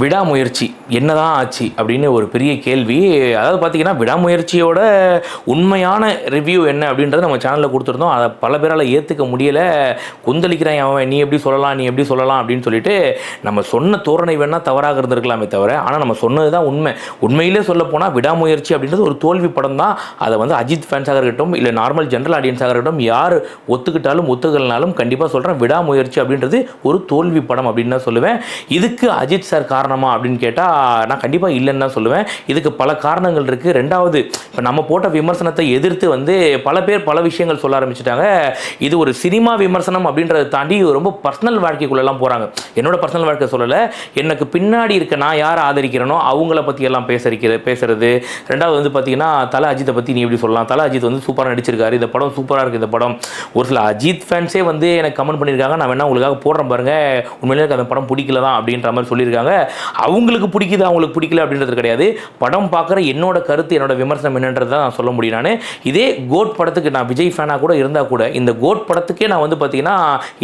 விடாமுயற்சி என்னதான் ஆச்சு அப்படின்னு ஒரு பெரிய கேள்வி. அதாவது பார்த்தீங்கன்னா விடாமுயற்சியோட உண்மையான ரிவ்யூ என்ன அப்படின்றத நம்ம சேனலில் கொடுத்துருந்தோம். அதை பல பேரால் ஏற்றுக்க முடியலை. கொந்தளிக்கிறான் அவன் நீ எப்படி சொல்லலாம் நீ எப்படி சொல்லலாம் அப்படின்னு சொல்லிட்டு நம்ம சொன்ன தோரணை வேணால் தவறாக இருந்திருக்கலாமே தவிர ஆனால் நம்ம சொன்னது தான் உண்மை. உண்மையிலே சொல்ல போனால் விடாமுயற்சி அப்படின்றது ஒரு தோல்வி படம் தான். அதை வந்து அஜித் ஃபேன்ஸாக இருக்கட்டும் இல்லை நார்மல் ஜென்ரல் ஆடியன்ஸாக இருக்கட்டும் யார் ஒத்துக்கிட்டாலும் ஒத்துக்கலனாலும் கண்டிப்பாக சொல்கிறேன் விடாமுயற்சி அப்படின்றது ஒரு தோல்வி படம் அப்படின்னு தான் சொல்லுவேன். இதுக்கு அஜித் சார் காரணமா அப்படின்னு கேட்டால் நான் கண்டிப்பாக இல்லைன்னு தான் சொல்லுவேன். இதுக்கு பல காரணங்கள் இருக்குது ரெண்டாவது இப்போ நம்ம போட்ட விமர்சனத்தை எதிர்த்து வந்து பல பேர் பல விஷயங்கள் சொல்ல ஆரம்பிச்சிட்டாங்க. இது ஒரு சினிமா விமர்சனம் அப்படின்றத தாண்டி ரொம்ப பர்சனல் வாழ்க்கைக்குள்ளெல்லாம் போகிறாங்க என்னோட பர்சனல் வாழ்க்கை சொல்லலை. எனக்கு பின்னாடி இருக்க நான் யாரை ஆதரிக்கிறேனோ அவங்கள பற்றி எல்லாம் பேசறிக்கிற பேசுறது. ரெண்டாவது வந்து பார்த்தீங்கன்னா தலை அஜித்தை பற்றி நீ எப்படி சொல்லலாம்? தலை அஜித் வந்து சூப்பராக நடிச்சிருக்காரு. இந்த படம் சூப்பராக இருக்குது இந்த படம். ஒரு சில அஜித் ஃபேன்ஸே வந்து எனக்கு கமெண்ட் பண்ணியிருக்காங்க. நான் வேணா உங்களுக்காக போடுறேன் பாருங்கள் உண்மையிலே எனக்கு அந்த படம் பிடிக்கல தான் அப்படின்ற மாதிரி சொல்லியிருக்காங்க. அவங்களுக்கு பிடிக்குது அவங்களுக்கு பிடிக்கல அப்படின்றது கிடையாது. படம் பார்க்குற என்னோட கருத்து என்னோட விமர்சனம் என்னன்றது தான் நான் சொல்ல முடியும். நான் இதே கோட் படத்துக்கு நான் விஜய் ஃபேனாக கூட இருந்தால் கூட இந்த கோட் படத்துக்கே நான் வந்து பார்த்தீங்கன்னா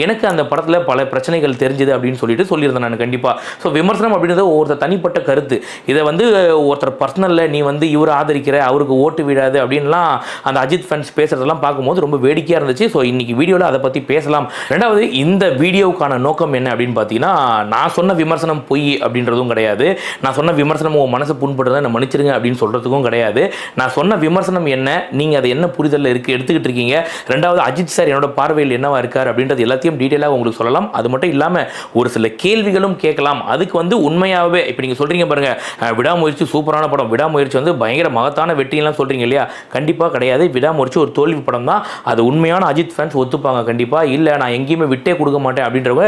எனக்கு அந்த படத்தில் பல பிரச்சனைகள் தெரிஞ்சுது அப்படின்னு சொல்லிட்டு சொல்லியிருந்தேன் நான் கண்டிப்பாக ஸோ விமர்சனம் அப்படின்றது ஒருத்தர் தனிப்பட்ட கருத்து. இதை வந்து ஒருத்தர் பர்சனலில் நீ வந்து இவரை ஆதரிக்கிற அவருக்கு ஓட்டு விடாது அப்படின்லாம் அந்த அஜித் ஃபேன்ஸ் பேசுகிறதெல்லாம் பார்க்கும்போது ரொம்ப வேடிக்கையாக இருந்துச்சு. ஸோ இன்றைக்கி வீடியோவில் அதை பற்றி பேசலாம். ரெண்டாவது இந்த வீடியோவுக்கான நோக்கம் என்ன அப்படின்னு பார்த்தீங்கன்னா நான் சொன்ன விமர்சனம் பொய் அப்படின்றதும் கிடையாது. நான் சொன்ன விமர்சனம் உங்கள் மனசு புண்படுறதை நான் மன்னிச்சிருங்க அப்படின்னு சொல்கிறதுக்கும் கிடையாது. நான் சொன்ன விமர்சனம் என்ன? நீங்கள் அதை என்ன புரிதலில் இருக்குது எடுத்துக்கிட்டு இருக்கீங்க? ரெண்டாவது அஜித் சார் என்னோட பார்வையில் என்னவா இருக்கார் அப்படின்றது எல்லாத்தையும் டீட்டெயிலாக உங்களுக்கு சொல்லலாம். அது மட்டும் இல்லாமல் ஒரு சில கேள்விகளும் கேட்கலாம். அதுக்கு வந்து உண்மையாகவே இப்போ நீங்கள் சொல்கிறீங்க பாருங்கள் விடாமுயற்சி சூப்பரான படம். விடாமுயற்சி வந்து பயங்கர மகத்தான வெற்றியெல்லாம் சொல்கிறீங்க இல்லையா? கண்டிப்பாக கிடையாது. விடாமுயற்சி ஒரு தோல்வி படம் தான். அது உண்மையான அஜித் ஃபேன்ஸ் ஒத்துப்பாங்க கண்டிப்பாக இல்லை நான் எங்கேயுமே விட்டே கொடுக்க மாட்டேன் அப்படின்றவங்க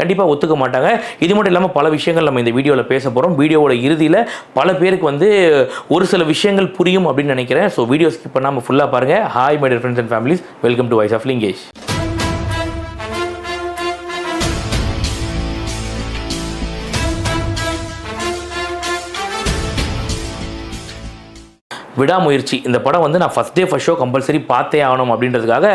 கண்டிப்பாக ஒத்துக்க மாட்டாங்க. இது மட்டும் இல்லாமல் பல விஷயங்கள் நம்ம இந்த வீடியோவில் பேச போகிறோம் வீடியோவோட இறுதியில் பல பேருக்கு வந்து ஒரு சில விஷயங்கள் புரியும் அப்படின்னு நினைக்கிறேன். ஸோ வீடியோ ஸ்கிப் பண்ணாமல் ஃபுல்லாக பாருங்கள் hi my dear friends and families welcome to voice of Lingesh Vidaamuyarchi. இந்த படம் வந்து நான் first day first show compulsory பார்த்தே ஆகணும் அப்படின்றதுக்காக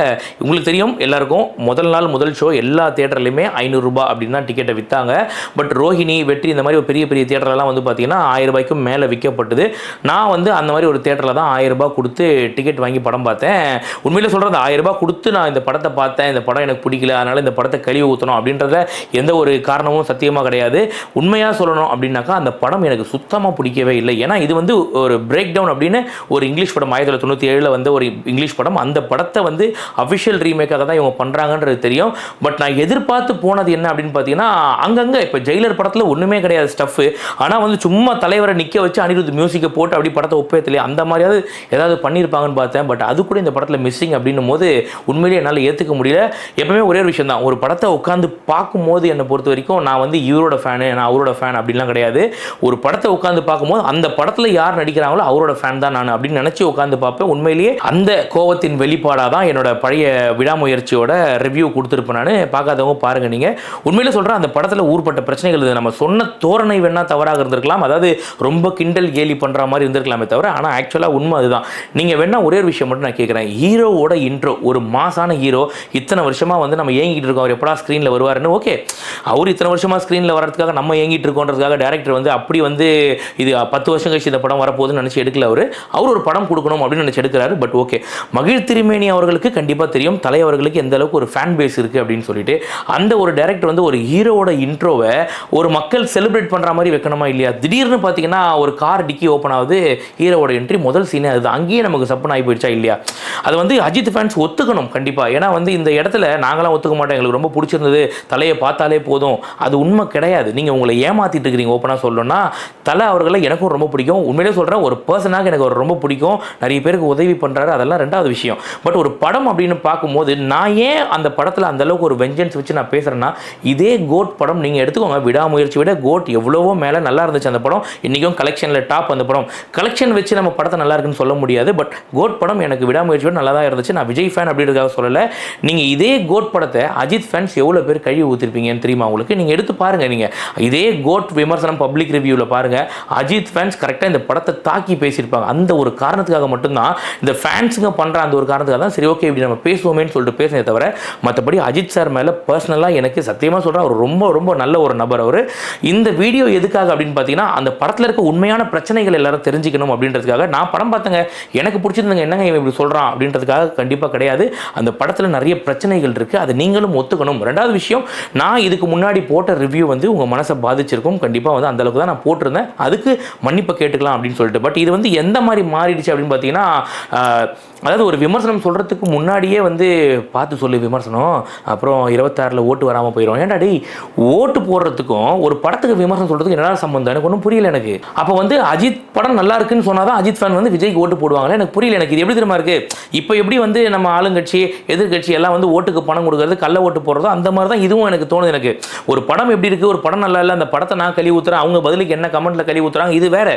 உங்களுக்கு தெரியும் எல்லாருக்கும் முதல் நாள் முதல் ஷோ எல்லா தேட்டர்லையுமே ஐநூறுரூபா அப்படின்னு தான் டிக்கெட்டை விற்றாங்க பட் ரோஹிணி வெற்றி இந்த மாதிரி ஒரு பெரிய பெரிய தேட்டர்லாம் வந்து பார்த்தீங்கன்னா ஆயிரம் ரூபாய்க்கும் மேலே விற்கப்பட்டது நான் வந்து அந்த மாதிரி ஒரு தேட்டரில் தான் ஆயிரம் ரூபாய் கொடுத்து டிக்கெட் வாங்கி படம் பார்த்தேன். உண்மையில் சொல்கிறது ஆயிரம் ரூபாய் கொடுத்து நான் இந்த படத்தை பார்த்தேன். இந்த படம் எனக்கு பிடிக்கல அதனால் இந்த படத்தை கழுவி ஊற்றணும் அப்படின்றத எந்த ஒரு காரணமும் சத்தியமாக கிடையாது. உண்மையாக சொல்லணும் அப்படின்னாக்கா அந்த படம் எனக்கு சுத்தமாக பிடிக்கவே இல்லை. ஏன்னா இது வந்து ஒரு பிரேக் டவுன் அப்படின்னு ஒரு இங்கிலீஷ் படம் ஆயிரத்தி தொள்ளாயிரத்தி தொண்ணூற்றி ஏழில் வந்து ஒரு இங்கிலீஷ் படம். அந்த படத்தை வந்து அஃபிஷியல் ரீமேக்காக தான் இவங்க பண்ணுறாங்கன்றது தெரியும். பட் நான் எதிர்பார்த்து போனது என்ன அப்படின்னு பார்த்தீங்கன்னா அங்கங்கே இப்போ ஜெயிலர் படத்தில் ஒன்றுமே கிடையாது ஸ்டஃப்பு ஆனால் வந்து சும்மா தலைவரை நிற்க வச்சு அனிருத் மியூசிக்கை போட்டு அப்படி படத்தை ஒப்பேத்தலையே அந்த மாதிரியாவது ஏதாவது பண்ணியிருப்பாங்கன்னு பார்த்தேன். பட் அது கூட இந்த படத்தில் மிஸ்ஸிங் அப்படின்னும் போது உண்மையிலேயே என்னால் ஏற்றுக்க முடியல. எப்பவுமே ஒரே ஒரு விஷயம் தான் ஒரு படத்தை உட்காந்து பார்க்கும்போது என்னை பொறுத்த வரைக்கும் நான் வந்து இவரோட ஃபேனு நான் அவரோட ஃபேன் அப்படின்லாம் கிடையாது. ஒரு படத்தை உட்காந்து பார்க்கும்போது அந்த படத்தில் யார் நடிக்கிறாங்களோ அவரோட ஃபேன் தான் நான் அப்படின்னு நினச்சி உட்காந்து பார்ப்பேன். உண்மையிலேயே அந்த கோவத்தின் வெளிப்பாடாக தான் என்னோட பழைய விடாமுயற்சியோட ரிவ்யூ கொடுத்துருப்பேன் நான். பார்க்காதவங்க பாருங்கள் நீங்கள் உண்மையிலே சொல்கிறேன் அந்த படத்தில் ஊர்பட்ட பிரச்சனைகள் இது. நம்ம சொன்ன தோரணை வேணால் தவறாக இருந்திருக்கலாம். அதாவது ரொம்ப கிண்டல் கேலி பண்ணுற மாதிரி இருந்திருக்கலாமே தவிர ஆனால் ஆக்சுவலாக உண்மை அதுதான். நீங்கள் வேணால் ஒரே ஒரு விஷயம் மட்டும் நான் கேட்குறேன் ஹீரோவோட இன்ட்ரோ ஒரு மாசான ஹீரோ இத்தனை வருஷமாக வந்து நம்ம ஏங்கிட்டு இருக்கோம். அவர் எப்படா ஸ்க்ரீனில் வருவாருன்னு? ஓகே. அவர் இத்தனை வருஷமாக ஸ்க்ரீனில் வரதுக்காக நம்ம ஏங்கிட்டு இருக்கோன்றதுக்காக டேரக்டர் வந்து அப்படி வந்து இது பத்து வருஷம் கழிச்சு இந்த படம் வரப்போகுதுன்னு நினச்சி எடுக்கல அவர். அவர் ஒரு படம் கொடுக்கணும் அப்படின்னு நினச்சி எடுக்கிறாரு பட் ஓகே மகிழ் திருமேனி அவர்களுக்கு கண்டிப்பாக தெரியும். தலை அவர்களுக்கு எந்த அளவுக்கு ஒரு ஃபேன் பேஸ் இருக்குது அப்படின்னு சொல்லிட்டு அந்த ஒரு டேரக்டர் வந்து ஒரு ஹீரோவோட இன்ட்ரோவை ஒரு மக்கள் செலிப்ரேட் பண்ணுற மாதிரி வைக்கணுமா இல்லையா? திடீர்னு பார்த்தீங்கன்னா ஒரு கார் டிக்கி ஓப்பன் ஆகுது ஹீரோவோட என்ட்ரி முதல் சீனே அது. அங்கேயே நமக்கு சப்பன் ஆகி போயிடுச்சா இல்லையா? அது வந்து அஜித் ஃபேன்ஸ் ஒத்துக்கணும் கண்டிப்பாக ஏன்னா வந்து இந்த இடத்துல நாங்களாம் ஒத்துக்க மாட்டோம். எங்களுக்கு ரொம்ப பிடிச்சிருந்தது. தலையை பார்த்தாலே போதும். அது உண்மை கிடையாது. நீங்கள் உங்களை ஏமாற்றிட்டு இருக்கிறீங்க ஓப்பனாக சொல்லணும்னா தலை அவர்களை எனக்கும் ரொம்ப பிடிக்கும். உண்மையிலே சொல்கிறேன் ஒரு பர்சனாக எனக்கு ஒரு அவர் ரொம்ப பிடிக்கும். நிறைய பேருக்கு உதவி பண்ணுறாரு அதெல்லாம் ரெண்டாவது விஷயம். பட் ஒரு படம் அப்படின்னு பார்க்கும்போது நான் ஏன் அந்த படத்தில் அந்தளவுக்கு ஒரு வெஞ்சன்ஸ் வச்சு நான் பேசுகிறேன்னா இதே கோட் படம் நீங்கள் எடுத்துக்கோங்க. விடாமுயற்சி விட கோட் எவ்வளவோ மேலே நல்லா இருந்துச்சு அந்த படம். இன்றைக்கும் கலெக்ஷனில் டாப் அந்த படம். கலெக்ஷன் வச்சு நம்ம படத்தை நல்லா இருக்குன்னு சொல்ல முடியாது. பட் கோட் படம் எனக்கு விடாமுயற்சி விட நல்லா தான் இருந்துச்சு. நான் விஜய் ஃபேன் அப்படின்றதுக்காக சொல்லலை. நீங்கள் இதே கோட் படத்தை அஜித் ஃபேன்ஸ் எவ்வளோ பேர் கழுவி ஊற்றிருப்பீங்கன்னு தெரியுமா உங்களுக்கு? நீங்கள் எடுத்து பாருங்கள் நீங்கள் இதே கோட் விமர்சனம் பப்ளிக் ரிவ்யூவில் பாருங்கள் அஜித் ஃபேன்ஸ் கரெக்டாக இந்த படத்தை தாக்கி பேசியிருப்பாங்க. அந்த அந்த ஒரு காரணத்துக்காக மட்டும்தான் இந்த ஃபேன்ஸுங்க பண்ணுற அந்த ஒரு காரணத்துக்காக தான் சரி ஓகே இப்படி நம்ம பேசுவோமேன்னு சொல்லிட்டு பேசினே தவிர மற்றபடி அஜித் சார் மேலே பர்சனலாக எனக்கு சத்தியமாக சொல்கிறேன் அவர் ரொம்ப ரொம்ப நல்ல ஒரு நபர் அவர். இந்த வீடியோ எதுக்காக அப்படின்னு பார்த்தீங்கன்னா அந்த படத்தில் இருக்க உண்மையான பிரச்சனைகள் எல்லாரும் தெரிஞ்சுக்கணும் அப்படின்றதுக்காக நான் படம் பார்த்தேங்க. எனக்கு பிடிச்சிருந்தங்க என்னங்க இவன் இப்படி சொல்கிறான் அப்படின்றதுக்காக கண்டிப்பாக கிடையாது. அந்த படத்தில் நிறைய பிரச்சனைகள் இருக்குது அதை நீங்களும் ஒத்துக்கணும். ரெண்டாவது விஷயம் நான் இதுக்கு முன்னாடி போட்ட ரிவ்யூ வந்து உங்கள் மனசை பாதிச்சிருக்கும். கண்டிப்பாக வந்து அந்த அளவுக்கு தான் நான் போட்டிருந்தேன். அதுக்கு மன்னிப்பை கேட்டுக்கலாம் அப்படின்னு சொல்லிட்டு. பட் இது வந்து எந்த மாதிரி மாறிடுச்சு அப்படின்னு பார்த்தீங்கன்னா அதாவது ஒரு விமர்சனம் சொல்கிறதுக்கு முன்னாடியே வந்து பார்த்து சொல்லு விமர்சனம். அப்புறம் இருபத்தாறில் ஓட்டு வராமல் போயிடும் ஏன்டா டேய் ஓட்டு போடுறதுக்கும் ஒரு படத்துக்கு விமர்சனம் சொல்கிறதுக்கு என்னடா சம்பந்தம்? எனக்கு ஒன்றும் புரியல எனக்கு. அப்போ வந்து அஜித் படம் நல்லா இருக்குன்னு சொன்னால் தான் அஜித் ஃபேன் வந்து விஜய்க்கு ஓட்டு போடுவாங்களே? எனக்கு புரியல எனக்கு. இது எப்படி தெரியுமா இருக்குது இப்போ எப்படி வந்து நம்ம ஆளுங்கட்சி எதிர்கட்சி எல்லாம் வந்து ஓட்டுக்கு பணம் கொடுக்கறது கள்ள ஓட்டு போடுறதோ அந்த மாதிரி தான் இதுவும் எனக்கு தோணுது எனக்கு. ஒரு படம் எப்படி இருக்குது ஒரு படம் நல்லா இல்லை அந்த படத்தை நான் கழுவி ஊத்துறேன் அவங்க பதிலுக்கு என்ன கமெண்ட்டில் கழுவி ஊற்றுறாங்க இது வேற.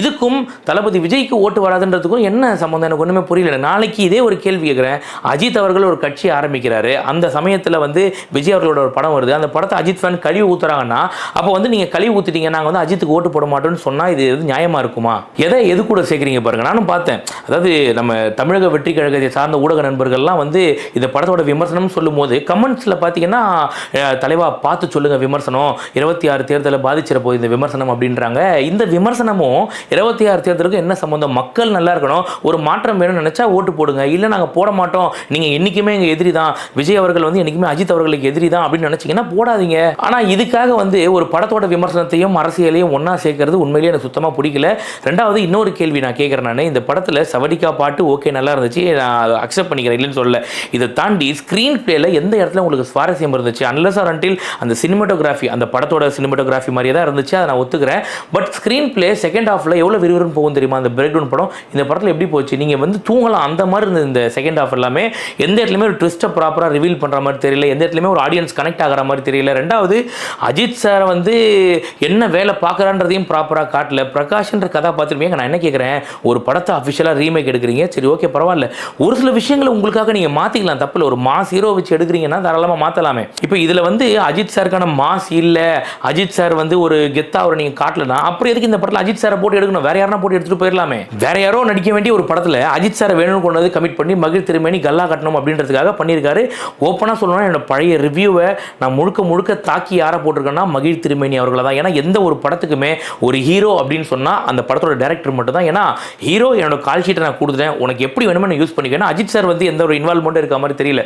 இதுக்கும் தளபதி விஜய்க்கு ஓட்டு வராதுன்றதுக்கும் என்ன சம்மந்தம் எனக்கு ஒன்றுமே புரியல. நாளைக்கு இதே ஒரு கேள்வி கேட்குறேன் அஜித் அவர்கள் ஒரு கட்சி ஆரம்பிக்கிறாரு. அந்த சமயத்தில் வந்து விஜய் அவர்களோட ஒரு படம் வருது. அந்த படத்தை அஜித் ஃபேன் கழுவி ஊத்துறாங்கன்னா அப்போ வந்து நீங்கள் கழுவி ஊற்றிட்டீங்க நாங்கள் வந்து அஜித்துக்கு ஓட்டு போட மாட்டோம்னு சொன்னால் இது எது நியாயமா இருக்குமா? எதை எது கூட சேர்க்குறீங்க பாருங்க. நானும் பார்த்தேன். அதாவது நம்ம தமிழக வெற்றி கழகத்தை சார்ந்த ஊடக நண்பர்கள்லாம் வந்து இந்த படத்தோட விமர்சனம் சொல்லும்போது கமெண்ட்ஸில் பார்த்தீங்கன்னா தலைவா பார்த்து சொல்லுங்க விமர்சனம். இருபத்தி ஆறு தேர்தலை பாதிச்சிட போகுது இந்த விமர்சனம் அப்படின்றாங்க. இந்த விமர்சனமும் இருபத்தி ஆறு தேர்தலுக்கும் என்ன சம்மந்தம் மக்கள் நல்லா இருக்கணும். ஒரு மாற்றம் வேணும்னு நினச்சா ஓட்டு போடுங்க. இல்லை நாங்கள் போட மாட்டோம். நீங்கள் என்றைக்குமே எங்கள் எதிரி தான் விஜய் அவர்கள் வந்து என்றைக்குமே அஜித் அவர்களுக்கு எதிரி தான் அப்படின்னு நினச்சிங்கன்னா போடாதீங்க. ஆனால் இதுக்காக வந்து ஒரு படத்தோட விமர்சனத்தையும் அரசியலையும் ஒன்றா சேர்க்கறது உண்மையிலேயே எனக்கு சுத்தமாக பிடிக்கல. ரெண்டாவது இன்னொரு கேள்வி நான் கேட்குறேன் நான். இந்த படத்தில் சவடிக்கா பாட்டு ஓகே நல்லா இருந்துச்சு. நான் அக்செப்ட் பண்ணிக்கிறேன். இல்லைன்னு சொல்லல. இதை தாண்டி ஸ்க்ரீன் பிளேல எந்த இடத்துல உங்களுக்கு சுவாரஸ்யம் இருந்துச்சு? அன்லஸ் ஆர் அன்டில் அந்த சினிமட்டோகிராஃபி அந்த படத்தோட சினிமட்டோகிராஃபி மாதிரியே தான் இருந்துச்சு. அதை நான் ஒத்துக்கிறேன். பட் ஸ்க்ரீன் பிளே செகண்ட் ஹாஃபில் எவ்வளோ விறுவிறுன்னு போகும் தெரியுமா? அந்த பிரேக் டவுன் படம் இந்த படத்தில் எப்படி போச்சு? நீங்கள் வந்து தூங்கலாம் அந்த மாதிரி இருந்தது இந்த செகண்ட் ஹாஃப் எல்லாமே. எந்த இடத்துலையுமே ஒரு ட்விஸ்ட்டை ப்ராப்பராக ரிவீல் பண்ணுற மாதிரி தெரியல. எந்த இடத்துலையுமே ஒரு ஆடியன்ஸ் கனெக்ட் ஆகிற மாதிரி தெரியல. ரெண்டாவது அஜித் சாரை வந்து என்ன வேலை பார்க்குறான்றதையும் ப்ராப்பராக காட்டல. பிரகாஷ்ன்ற கதாபாத்திரம் நான் என்ன கேட்குறேன் ஒரு படத்தை அஃபிஷியலாக ரீமேக் எடுக்கிறீங்க. சரி ஓகே பரவாயில்ல. ஒரு சில விஷயங்களை உங்களுக்காக நீங்கள் மாற்றிக்கலாம் தப்பில் ஒரு மாஸ் ஹீரோ வச்சு எடுக்கிறீங்கன்னா தாராளமாக மாற்றலாமே இப்போ இதில் வந்து அஜித் சாருக்கான மாஸ் இல்லை. அஜித் சார் வந்து ஒரு கெத்தா அவரை நீங்கள் காட்டலனா அப்புறம் எதுக்கு இந்த படத்தில் அஜித் சாரை போட்டு எடுக்கணும்? வேறு யாரா போட்டு எடுத்துகிட்டு போயிடலாமே வேற யாரோ நடிக்க வேண்டிய ஒரு படத்தில் அஜித் சாரை வேணும்னு கொண்டு வந்து கமிட் பண்ணி மகிழ் திருமணி கல்லா கட்டணும் அப்படின்றதுக்காக பண்ணியிருக்காரு. ஓப்பனாக சொல்லணும்னா என்னோட பழைய ரிவ்யூவை நான் முழுக்க முழுக்க தாக்கி யாரை போட்டிருக்கேன்னா மகிழ் திருமேனி அவர்களை தான். ஏன்னா எந்த ஒரு படத்துக்குமே ஒரு ஹீரோ அப்படின்னு சொன்னால் அந்த படத்தோட டேரக்டர் மட்டும் தான் ஏன்னா ஹீரோ என்னோட கால் ஷீட்டை நான் கொடுத்துட்டேன். உனக்கு எப்படி வேணுமோ நான் யூஸ் பண்ணிக்கணும் அஜித் சார் வந்து எந்த ஒரு இன்வால்மெண்ட்டும் இருக்க மாதிரி தெரியல.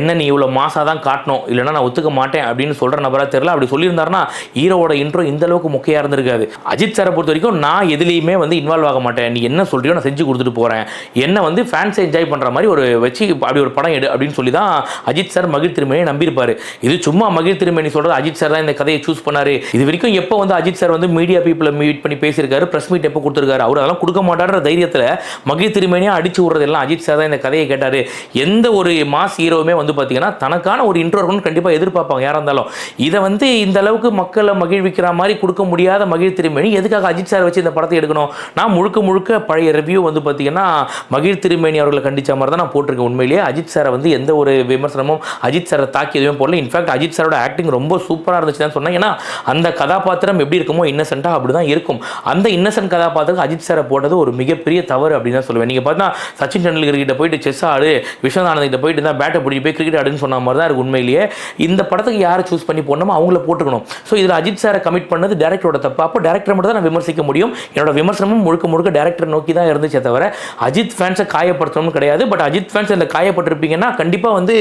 என்ன நீ இவ்வளோ மாசாக தான் காட்டணும்? இல்லைன்னா நான் ஒத்துக்க மாட்டேன் அப்படின்னு சொல்கிற நபராக தெரியல. அப்படி சொல்லியிருந்தாருன்னா ஹீரோவோட இன்ட்ரோ இந்த அளவுக்கு முக்கியம் இருந்திருக்காது. அஜித் சாரை பொறுத்த வரைக்கும் நான் எதுலேயுமே வந்து இன்வால்வ் ஆக மாட்டேன். நீ என்ன சொல்கிறியோ நான் செஞ்சு கொடுத்துட்டு போகிறேன் என்ன வந்து ஃபேன்ஸ் என்ஜாய் பண்ணுற மாதிரி ஒரு வச்சு அப்படி ஒரு படம் எடு அப்படின்னு சொல்லி தான் அஜித் சார் மகிழ் திருமணியை நம்பியிருப்பார். இது சும்மா மகிழ் திருமணி சொல்கிறது அஜித் சார் தான் இந்த கதையை சூஸ் பண்ணார். இது வரைக்கும் எப்போ வந்து அஜித் சார் வந்து மீடியா பீப்புளை மீட் பண்ணி பேசியிருக்காரு ப்ரெஸ் மீட் எப்போ கொடுத்துருக்காரு அவர் அதெல்லாம் கொடுக்க மாட்டார்ன்ற தைரியத்தில் மகிழ் திருமணியாக அடிச்சு விடுறது எல்லாம் அஜித் சார் தான் இந்த கதையை கேட்டார். எந்த ஒரு மாஸ் ஹீரோவுமே வந்து பார்த்தீங்கன்னா தனக்கான ஒரு இன்ட்ரோ இருக்கணும்னு கண்டிப்பாக எதிர்பார்ப்பாங்க யாராக இருந்தாலும். இதை வந்து இந்த அளவுக்கு மக்களை மகிழ்விக்கிற மாதிரி கொடுக்க முடியாத மகிழ் திருமணி எதுக்காக அஜித் சார் வச்சு இந்த படத்தை எடுக்கணும்? நான் முழுக்க முழுக்க பழைய ரிவ்யூ வந்து பார்த்தீங்கன்னா மகிழ் திருமேனி அவர்களை கண்டித்த மாதிரி தான் நான் போட்டிருக்கேன் உண்மையிலேயே. அஜித் சாரை வந்து எந்த ஒரு விமர்சனமும் அஜித் சாரை தாக்கி எதுவும் போடல இன்ஃபேக்ட் அஜித் சாரோட ஆக்டிங் ரொம்ப சூப்பராக இருந்துச்சு தான் சொன்னேன். ஏன்னா அந்த கதாபாத்திரம் எப்படி இருக்குமோ இன்னசென்ட்டாக அப்படி தான் இருக்கும். அந்த இன்னசென்ட் கதாபாத்திரம் அஜித் சாரை போட்டது ஒரு மிகப்பெரிய தவறு அப்படின்னு தான் சொல்லுவேன். நீங்கள் பார்த்தா சச்சின் டெண்டுல்கர் கிட்ட போயிட்டு செஸ் ஆடு விஸ்வநாதன் கிட்ட போயிட்டு தான் பேட்டை பிடிச்சி போய் கிரிக்கெட் ஆடுன்னு சொன்ன மாதிரி தான் இருக்கு உண்மையிலேயே. இந்த படத்துக்கு யாரை சூஸ் பண்ணி போடணுமோ அவங்கள போட்டுக்கணும். ஸோ இதில் அஜித் சாரை கமிட் பண்ணது டேரக்டரோட தப்பு. அப்போ டேரக்டர் மட்டும் தான் நான் விமர்சிக்க முடியும். என்னோட விமர்சனமும் முழுக்க முழுக்க டேரக்டர் நோக்கி தான் இருந்துச்சே தவிர அஜித் ஃபேன்ஸை காயப்படுத்தணும்னு கிடையாது. பட் அஜித் ஃபேன்ஸ் இந்த காயப்பட்டிருப்பீங்கன்னா கண்டிப்பாக வந்து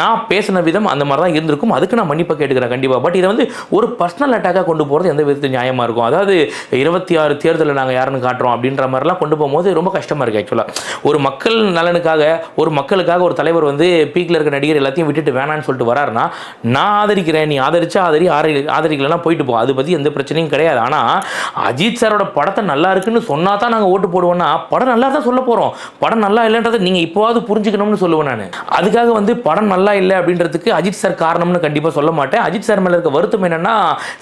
நான் பேசின விதம் அந்த மாதிரி தான் இருந்திருக்கும். அதுக்கு நான் மன்னிப்பை கேட்டுக்கிறேன் கண்டிப்பாக பட் இதை வந்து ஒரு பர்சனல் அட்டாக்காக கொண்டு போகிறது எந்த விதத்தில் நியாயமாக இருக்கும்? அதாவது இருபத்தி ஆறு தேர்தலில் நாங்கள் யாருன்னு காட்டுறோம் அப்படின்ற மாதிரிலாம் கொண்டு போகும்போது ரொம்ப கஷ்டமாக இருக்குது ஆக்சுவலாக ஒரு மக்கள் நலனுக்காக ஒரு மக்களுக்காக ஒரு தலைவர் வந்து பீக்கில் இருக்க நடிகர் எல்லாத்தையும் விட்டுட்டு வேணான்னு சொல்லிட்டு வராருன்னா நான் ஆதரிக்கிறேன். நீ ஆதரிச்சா ஆதரி ஆதரி ஆதரிக்கலன்னா போயிட்டு போ. அதை பற்றி எந்த பிரச்சனையும் கிடையாது. ஆனால் அஜித் சாரோட படத்தை நல்லா இருக்குன்னு சொன்னா தான் நாங்கள் ஓட்டு போடுவோம்னா படம் நல்லா தான் சொல்ல போகிறோம் படம் நல்லா இல்லைன்றதை நீங்கள் இப்போவாவது புரிஞ்சுக்கணும்னு சொல்லுவேன் நான். அதுக்காக வந்து படம் நல்லா இல்லை அப்படின்றதுக்கு அஜித் சார் காரணம்னு கண்டிப்பாக சொல்ல மாட்டேன். அஜித் சார் மேலே இருக்க வருத்தம் என்னன்னா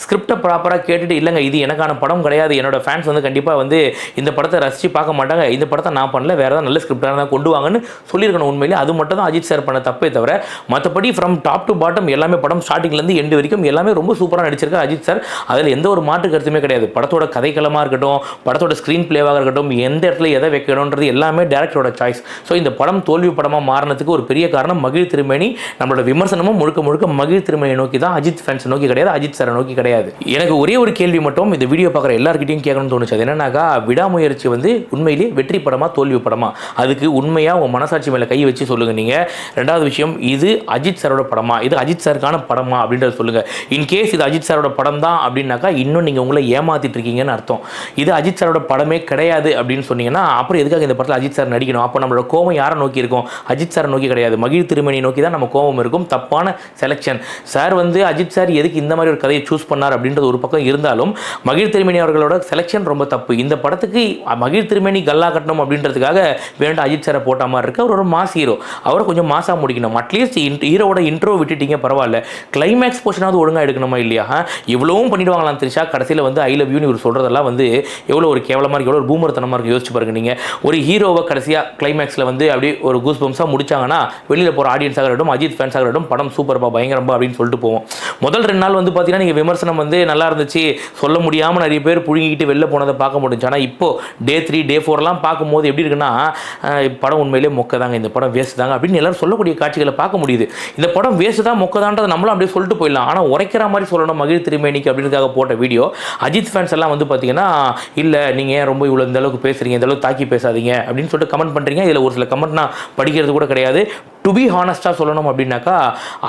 ஸ்கிரிப்டை ப்ராப்பராக கேட்டுட்டு இல்லைங்க இது எனக்கான படம் கிடையாது. என்னோட ஃபேன்ஸ் வந்து கண்டிப்பாக வந்து இந்த படத்தை ரசித்து பார்க்க மாட்டாங்க. இந்த படத்தை நான் பண்ணல வேறு ஏதாவது நல்ல ஸ்கிரிப்டாக தான் கொண்டு வாங்கன்னு சொல்லியிருக்கணும் உண்மையிலே. அது மட்டும் தான் அஜித் சார் பண்ண தப்பே தவிர மற்றபடி ஃப்ரம் டாப் டு பாட்டம் எல்லாமே படம் ஸ்டார்டிங்லேருந்து எண்டு வரைக்கும் எல்லாமே ரொம்ப சூப்பராக நடிச்சிருக்காரு அஜித் சார். அதில் எந்த ஒரு மாற்று கருத்துமே கிடையாது. படத்தோட கதைக்களமாக இருக்கட்டும் படத்தோட ஸ்க்ரீன் பிளேவாக இருக்கட்டும் எந்த இடத்துல எதை வைக்கணுன்றது எல்லாமே டேரக்டரோட சாய்ஸ் ஸோ இந்த படம் தோல்வி படமாக மாறினதுக்கு ஒரு பெரிய காரணம் மகிழ் திருமேனி. நம்மளோட விமர்சனமும் முழுக்க முழுக்க மகிழ் திருமேனி நோக்கி தான் அஜித் ஃபேன்ஸ் நோக்கி கிடையாது அஜித் சாரை நோக்கி கிடையாது. எனக்கு ஒரே ஒரு கேள்வி மட்டும் இந்த வீடியோ பார்க்குற எல்லாருக்கிட்டையும் கேட்கணும்னு தோணுச்சு. அது என்னன்னாக்கா விடாமுயற்சி வந்து உண்மையிலே வெற்றி படமா தோல்வி படமா? அதுக்கு உண்மையாக உங்கள் மனசாட்சி மேலே கை வச்சு சொல்லுங்கள் நீங்கள் ரெண்டாவது விஷயம் இது அஜித் சாரோட படமா? இது அஜித் சாருக்கான படமா? அப்படின்றத சொல்லுங்கள் இன்கேஸ் இது அஜித் சாரோட படம் தான் அப்படின்னாக்கா இன்னும் நீங்கள் உங்களை ஏமாத்திட்டு இருக்கீங்கன்னு அர்த்தம். இது அஜித் சாரோட படமே கிடையாது. அப்படின்னு சொன்னீங்கன்னா அப்புறம் எதுக்காக இந்த படத்தில் அஜித் சார் நடிக்கணும்? அப்போ நம்மளோட கோவம் யாரை நோக்கி இருக்கும்? அஜித் சாரை நோக்கி கிடையாது. மகிழ் திருமணி நோக்கி தான் நம்ம கோவம் இருக்கும். தப்பான செலெக்ஷன் சார் வந்து அஜித் சார் எதுக்கு இந்த மாதிரி ஒரு கதையை சூஸ் பண்ணார் அப்படின்றது ஒரு பக்கம் இருந்தாலும் மகிழ் திருமணி அவர்களோட செலெக்ஷன் ரொம்ப தப்பு. இந்த படத்துக்கு மகிழ் திருமணி கல்லா கட்டணும் அப்படின்றதுக்காக வேண்டாம் அஜித் சாரை போட்ட மாதிரி இருக்கு. அவர் ஒரு மாஸ் ஹீரோ அவரை கொஞ்சம் மாசாக முடிக்கணும். அட்லீஸ்ட் ஹீரோவோட இன்ட்ரோ விட்டுட்டீங்க பரவாயில்ல. கிளைமேக்ஸ் போர்ஷனாவது ஒழுங்காக எடுக்கணுமா இல்லையா? இவ்வளவும் பண்ணிடுவாங்களாம் திரிஷா. கடைசியில் வந்து ஐ லவ் யூன்னு இவர் சொல்கிறதெல்லாம் வந்து எவ்வளோ ஒரு கேவலமாக இருக்கு. எவ்வளோ ஒரு பூமரத்தனமாக இருக்கு. யோசிச்சு பாருங்க நீங்கள் ஒரு ஹீரோவை கடைசியாக கிளைமேக்ஸில் வந்து அப்படியே ஒரு கூஸ் பம்ஸாக முடிச்சாங்கன்னா வெளியில் போகிற ஆடியன்ஸாக இருக்கட்டும் அஜித் ஃபேன்ஸாக இருக்கட்டும் படம் சூப்பர்ப்பா பயங்கரம்பா அப்படின்னு சொல்லிட்டு போவோம். முதல் ரெண்டு நாள் வந்து பார்த்தீங்கன்னா நீங்கள் விமர்சனம் வந்து நல்லா இருந்துச்சு. சொல்ல முடியாமல் நிறைய பேர் புழுங்கிக்கிட்டு வெளில போனதை பார்க்க முடிஞ்சு ஆனால் இப்போ டே த்ரீ டே ஃபோர்லாம் பார்க்கும்போது எப்படி இருக்குன்னா படம் உண்மையிலேயே மொக்க தாங்க இந்த படம் வேஸ்ட் தாங்க. அப்படின்னு எல்லாரும் சொல்லக்கூடிய காட்சிகளை பார்க்க முடியுது. இந்த படம் வேஸ்ட் தான் மொக்கதான்றதை நம்மளும் அப்படியே சொல்லிட்டு போயிடலாம். ஆனால் உரைக்கிற மாதிரி சொல்லணும் மகிழ் திருமேனிக்கு அப்படின்றதுக்காக போட்ட வீடியோ அஜித் ஃபேன்ஸ் எல்லாம் வந்து பார்த்தீங்கன்னா இல்லை நீங்கள் ஏன் ரொம்ப இவ்வளோ இந்த அளவுக்கு பேசுறீங்க இந்த அளவுக்கு தாக்கி பேசாதீங்க அப்படின்னு சொல்லிட்டு கமெண்ட் பண்ணுறீங்க இதில் ஒரு சில கமெண்ட் நான் படிக்கிறது கூட கிடையாது. டு பி ஹானஸ்ட்டாக சொல்லணும் அப்படின்னாக்கா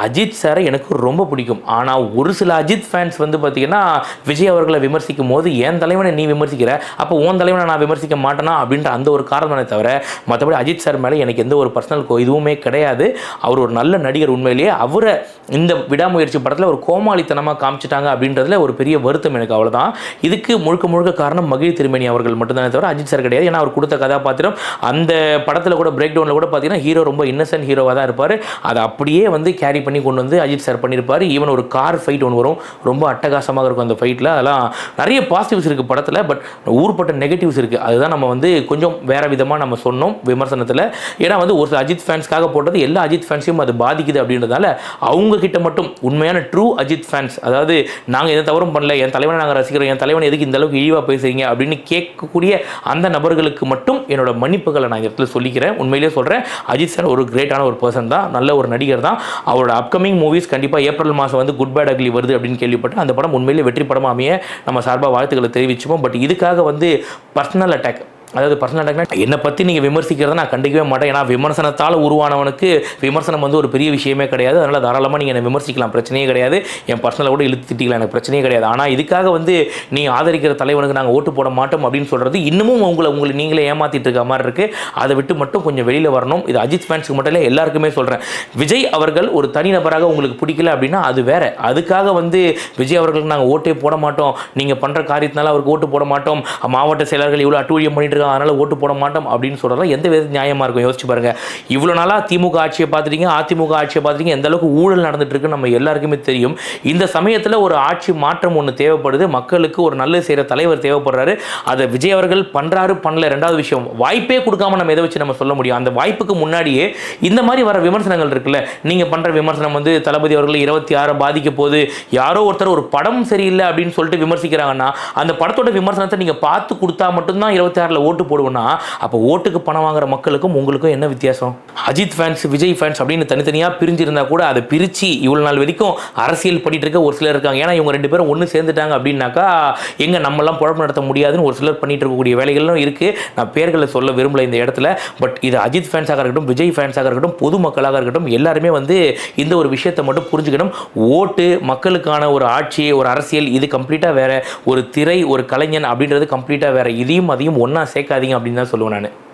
அஜித் சாரை எனக்கு ரொம்ப பிடிக்கும். ஆனால் ஒரு சில அஜித் ஃபேன்ஸ் வந்து பார்த்தீங்கன்னா விஜய் அவர்களை விமர்சிக்கும் போது என் தலைவனை நீ விமர்சிக்கிற? அப்போ உன் தலைவனை நான் விமர்சிக்க மாட்டேனா? அப்படின்ற அந்த ஒரு காரணமே தவிர மற்றபடி அஜித் சார் மேலே எனக்கு எந்த ஒரு பர்சனல் இதுவுமே கிடையாது. அவர் ஒரு நல்ல நடிகர் உண்மையிலேயே. அவரை இந்த விடாமுயற்சி படத்தில் ஒரு கோமாளித்தனமாக காமிச்சிட்டாங்க அப்படின்றதுல ஒரு பெரிய வருத்தம் எனக்கு அவ்வளோதான் இதுக்கு முழுக்க முழுக்க காரணம் மகிழ் திருமணி அவர்கள் மட்டும்தான் தவிர அஜித் சார் கிடையாது. ஏன்னா அவர் கொடுத்த கதாபாத்திரம் அந்த படத்தில் கூட பிரேக் டவுனில் கூட பார்த்தீங்கன்னா ஹீரோ ரொம்ப இன்னசென்ட் ஹீரோவாக தான் இருப்பார். அதை அப்படியே வந்து கேரி பண்ணி கொண்டு வந்து அஜித் சார் பண்ணியிருப்பார். ஈவன் ஒரு கார் ஃபைட் ஒன்று வரும். ரொம்ப அட்டகாசமாக இருக்கும் அந்த ஃபைட்டில் அதெல்லாம் நிறைய பாசிட்டிவ்ஸ் இருக்குது படத்தில் பட் ஊர்பட்ட நெகட்டிவ்ஸ் இருக்குது அதுதான் நம்ம வந்து கொஞ்சம் வேறு விதமாக நம்ம சொன்னோம் விமர்சனத்தில். ஏன்னா வந்து ஒரு சில அஜித் ஃபேன்ஸ்க்காக போட்டது எல்லா அஜித் ஃபேன்ஸையும் அது பாதிக்குது அப்படின்றதால அவங்க கிட்ட மட்டும் உண்மையான ட்ரூ அஜித் ஃபேன்ஸ் அதாவது நாங்கள் எந்த தவறும் பண்ணல என் தலைவனை நாங்கள் ரசிக்கிறோம் என் தலைவன் எதுக்கு இந்த அளவுக்கு இழிவாக பேசுறீங்க அப்படின்னு கேட்கக்கூடிய அந்த நபர்களுக்கு மட்டும் என்னோட மன்னிப்புகளை நான் இந்த இடத்துல சொல்லிக்கிறேன். உண்மையிலேயே சொல்கிறேன் அஜித் சார் ஒரு கிரேட்டான ஒரு பர்சன் தான் நல்ல ஒரு நடிகர் தான். அவரோட அப்கமிங் மூவிஸ் கண்டிப்பாக ஏப்ரல் மாதம் வந்து குட் பேட் அக்லி வருது அப்படின்னு கேள்விப்பட்டேன் அந்த படம் உண்மையிலேயே வெற்றி படமாக அமைய நம்ம சார்பாக வாழ்த்துக்களை தெரிவிச்சுப்போம். பட் இதுக்காக வந்து பர்சனல் அட்டாக் அதாவது பர்சனல் அட்டாக்னா என்னை பற்றி நீங்கள் விமர்சிக்கிறத நான் கண்டிக்கவே மாட்டேன். ஏன்னா விமர்சனத்தால் உருவானவனுக்கு விமர்சனம் வந்து ஒரு பெரிய விஷயமே கிடையாது. அதனால் தாராளமாக நீங்கள் என்னை விமர்சிக்கலாம். பிரச்சனையே கிடையாது. என் பர்சனலை கூட இழுத்து திட்டிக்கலாம். எனக்கு பிரச்சனையே கிடையாது. ஆனால் இதுக்காக வந்து நீ ஆதரிக்கிற தலைவனுக்கு நாங்கள் ஓட்டு போட மாட்டோம் அப்படின்னு சொல்கிறது இன்னமும் உங்களை உங்களை நீங்களே ஏமாற்றிட்டு இருக்க மாதிரி இருக்குது அதை விட்டு மட்டும் கொஞ்சம் வெளியில் வரணும். இது அஜித் ஃபேன்ஸுக்கு மட்டும் இல்லை எல்லாருக்குமே சொல்கிறேன் விஜய் அவர்கள் ஒரு தனிநபராக உங்களுக்கு பிடிக்கல அப்படின்னா அது வேற. அதுக்காக வந்து விஜய் அவர்களுக்கு நாங்கள் ஓட்டே போட மாட்டோம். நீங்கள் பண்ணுற காரியத்தினால அவருக்கு ஓட்டு போட மாட்டோம். மாவட்ட செயலர்கள் இவ்வளோ அட்டூழியம் பண்ணிட்டு இருக்காங்க அதனால் ஓட்டு போட மாட்டோம் அப்படின்னு சொல்கிறதெல்லாம் எந்த வித நியாயமாக இருக்கும்? யோசிச்சு பாருங்க. இவ்வளோ நாளாக திமுக ஆட்சியை பார்த்துட்டீங்க அதிமுக ஆட்சியை பார்த்துட்டீங்க எந்த அளவுக்கு ஊழல் நடந்துட்டு நம்ம எல்லாருக்குமே தெரியும். இந்த சமயத்தில் ஒரு ஆட்சி மாற்றம் ஒன்று தேவைப்படுது. மக்களுக்கு ஒரு நல்ல செய்கிற தலைவர் தேவைப்படுறாரு. அதை விஜய் அவர்கள் பண்ணுறாரு பண்ணல. ரெண்டாவது விஷயம் வாய்ப்பே கொடுக்காம நம்ம எதை வச்சு நம்ம சொல்ல முடியும்? அந்த வாய்ப்புக்கு முன்னாடியே இந்த மாதிரி வர விமர்சனங்கள் இருக்குல்ல? நீங்கள் பண்ணுற விமர்சனம் வந்து தளபதி அவர்கள் இருபத்தி ஆறு பாதிக்க போது யாரோ ஒருத்தர் ஒரு படம் சரியில்லை அப்படின்னு சொல்லிட்டு விமர்சிக்கிறாங்கன்னா அந்த படத்தோட விமர்சனத்தை நீங்கள் பார்த்து கொடுத்தா மட்டும்தான் இருபத்தி ஆறில் ஓட்டு போடுவோன்னா அப்போ ஓட்டுக்கு பணம் வாங்குற மக்களுக்கும் உங்களுக்கும் என்ன வித்தியாசம்? அஜித் ஃபேன்ஸ் விஜய் ஃபேன்ஸ் அப்படின்னு தனித்தனியாக பிரிஞ்சிருந்தா கூட அதை பிரித்து இவ்வளோ நாள் வரைக்கும் அரசியல் பண்ணிட்டு இருக்க ஒரு சிலர் இருக்காங்க. ஏன்னா இவங்க ரெண்டு பேரும் ஒன்று சேர்ந்துட்டாங்க அப்படின்னாக்கா எங்கே நம்மலாம் குழப்பம் நடத்த முடியாதுன்னு ஒரு சிலர் பண்ணிட்டு இருக்கக்கூடிய வேலைகளும் இருக்குது நான் பேர்களை சொல்ல விரும்பல இந்த இடத்துல. பட் இது அஜித் ஃபேன்ஸாக இருக்கட்டும் விஜய் ஃபேன்ஸாக இருக்கட்டும் பொதுமக்களாக இருக்கட்டும் எல்லாருமே வந்து இந்த ஒரு விஷயத்தை மட்டும் புரிஞ்சுக்கணும். ஓட்டு மக்களுக்கான ஒரு ஆட்சி ஒரு அரசியல் இது கம்ப்ளீட்டாக வேறு ஒரு திரை ஒரு கலைஞன் அப்படின்றது கம்ப்ளீட்டாக வேறு. இதையும் அதையும் ஒன்றா கேட்காதீங்க அப்படின்னு தான் சொல்லுவேன் நான்.